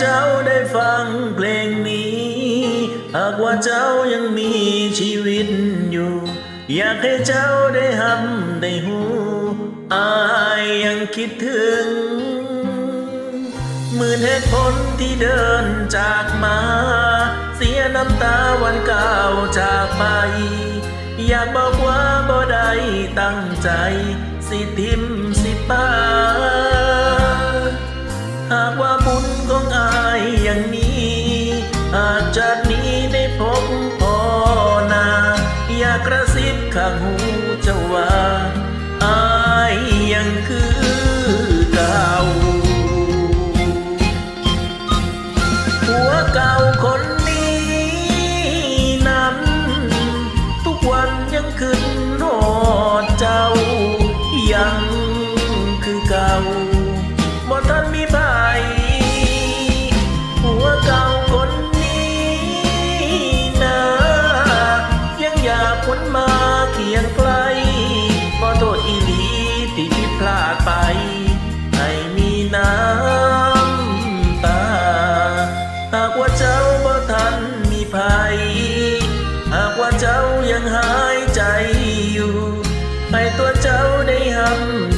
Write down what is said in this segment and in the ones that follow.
เจ้าได้ฟังเพลงนี้ หากว่าเจ้ายังมีชีวิตอยู่ อยากให้เจ้าได้หำได้หูอายยังคิดถึงหมื่นเหตุผลที่เดินจากมา เสียน้ำตาวันเก่าจากไป อยากบอกว่าบ่ได้ตั้งใจ สิทิมสิปาากนี้ได้พบพ่อนา อยากกระซิบข้างหูเจ้าว่า ยังหายใจอยู่ ให้ตัวเจ้าได้หำ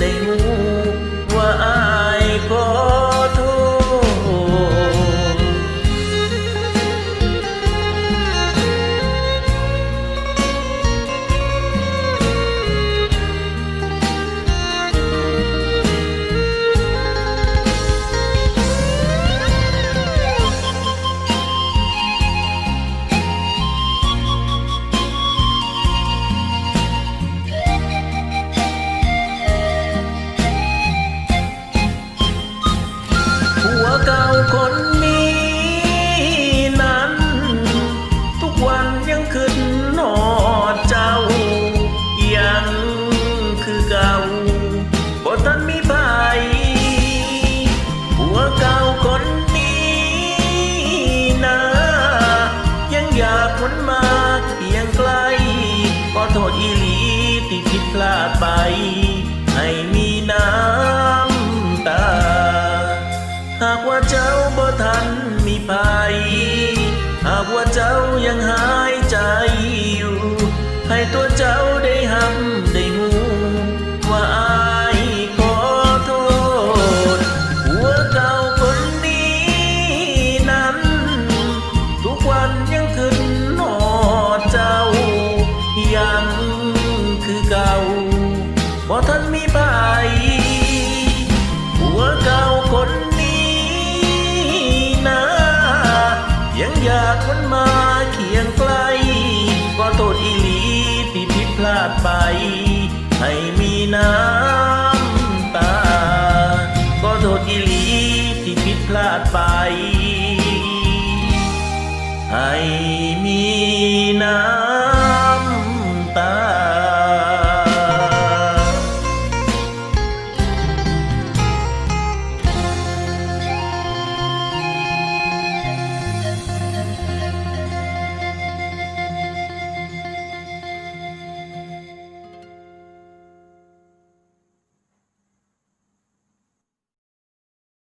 ลาดไป ให้มีน้ำตา หากว่าเจ้าบ่ทันมีภัย หากว่าเจ้ายังหา น้ำตา ก็โทษอีหลีที่ผิดพลาดไป ให้มีน้ำ